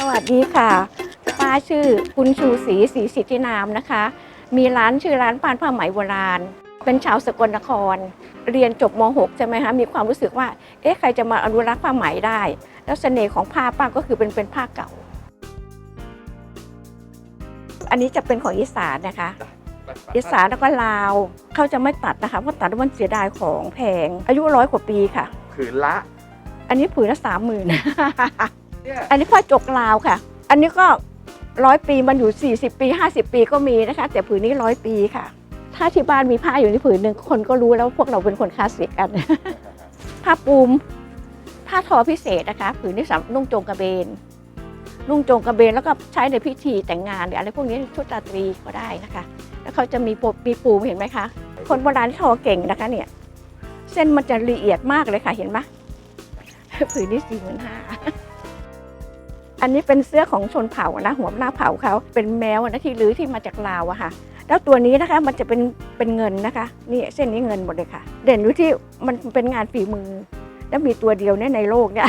สวัสดีค่ะ ป้าชื่อคุณชูศรีศรีสิทธินามนะคะ มีร้านชื่อร้านปานผ้าไหมโบราณ เป็นชาวสกลนคร เรียนจบม .6 ใช่ไหมคะมีความรู้สึกว่า เอ๊ะใครจะมาอนุรักษ์ผ้าไหมได้ แล้วเสน่ห์ของผ้าป้าก็คือเป็นเป็นผ้าเก่า อันนี้จะเป็นของอีสานนะคะ อีสานแล้วก็ลาวเขาจะไม่ตัดนะคะเพราะตัดแล้วมันเสียดายของแพงอายุร้อยกว่าปีค่ะ ผืนละ อันนี้ผืนละสามหมื่น เนี่ยอันนี้ผ้าจกลาวค่ะ อันนี้ก็ร้อยปีมันอยู่ 40 ปี 50 ปีก็มีนะคะ แต่ผืนนี้ร้อยปีค่ะ ถ้าที่บ้านมีผ้าอยู่ในผืนหนึ่งคนก็รู้แล้ววาพวกเราเป็นคนคลาสสิกกัน ผ้าปูมผ้าทอพิเศษนะคะ ผืนนี้สำหรับนุ่งโจงกระเบน นุ่งโจงกระเบนแล้วก็ใช้ในพิธีแต่งงานหรืออะไรพวกนี้ชุดราตรีก็ได้นะคะ แล้วเขาจะมีปูมีปูมเห็นไหมคะ คนโบราณที่ทอเก่งนะคะเนี่ย เส้นมันจะละเอียดมากเลยค่ะเห็นไหมผืนนี้สี่หมื่นห้า อันนี้เป็นเสื้อของชนเผ่านะหัวหน้าเผ่าเขาเป็นแมวนะที่ลื้อที่มาจากลาวอะค่ะ แล้วตัวนี้นะคะมันจะเป็นเป็นเงินนะคะ นี่เส้นนี้เงินหมดเลยค่ะ เด่นอยู่ที่มันเป็นงานฝีมือ และมีตัวเดียวเนี่ยในโลกเนี่ย